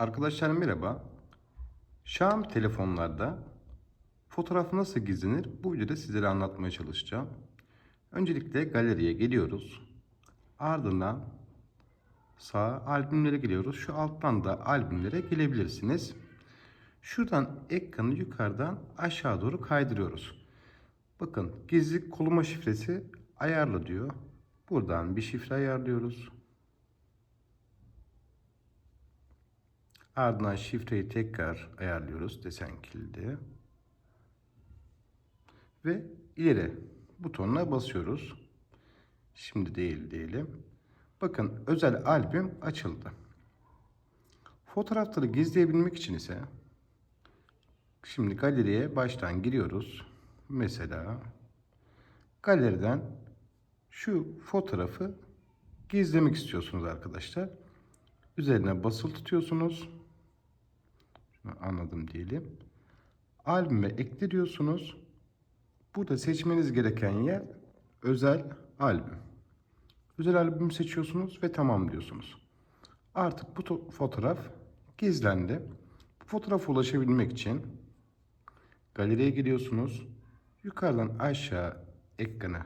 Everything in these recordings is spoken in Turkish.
Arkadaşlar merhaba. Xiaomi telefonlarda fotoğraf nasıl gizlenir bu videoda sizlere anlatmaya çalışacağım. Öncelikle galeriye geliyoruz. Ardından sağ albümlere geliyoruz. Şu alttan da albümlere gelebilirsiniz. Şuradan ekranı yukarıdan aşağı doğru kaydırıyoruz. Bakın gizli koluma şifresi ayarla diyor. Buradan bir şifre ayarlıyoruz. Ardından şifreyi tekrar ayarlıyoruz desen kilidi. Ve ileri butonuna basıyoruz. Şimdi değil diyelim. Bakın özel albüm açıldı. Fotoğrafları gizleyebilmek için ise şimdi galeriye baştan giriyoruz. Mesela galeriden şu fotoğrafı gizlemek istiyorsunuz arkadaşlar. Üzerine basılı tutuyorsunuz. Anladım diyelim. Albüme ekle diyorsunuz. Burada seçmeniz gereken yer özel albüm. Özel albüm seçiyorsunuz ve tamam diyorsunuz. Artık bu to- fotoğraf gizlendi. Bu fotoğrafa ulaşabilmek için galeriye giriyorsunuz. Yukarıdan aşağı ekranı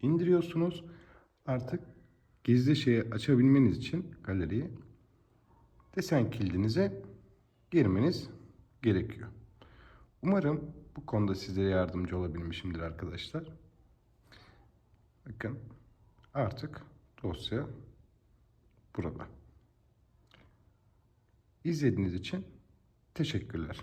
indiriyorsunuz. Artık gizli şeyi açabilmeniz için galeriyi desen kilidinize girmeniz gerekiyor. Umarım bu konuda sizlere yardımcı olabilmişimdir arkadaşlar. Bakın artık dosya burada. İzlediğiniz için teşekkürler.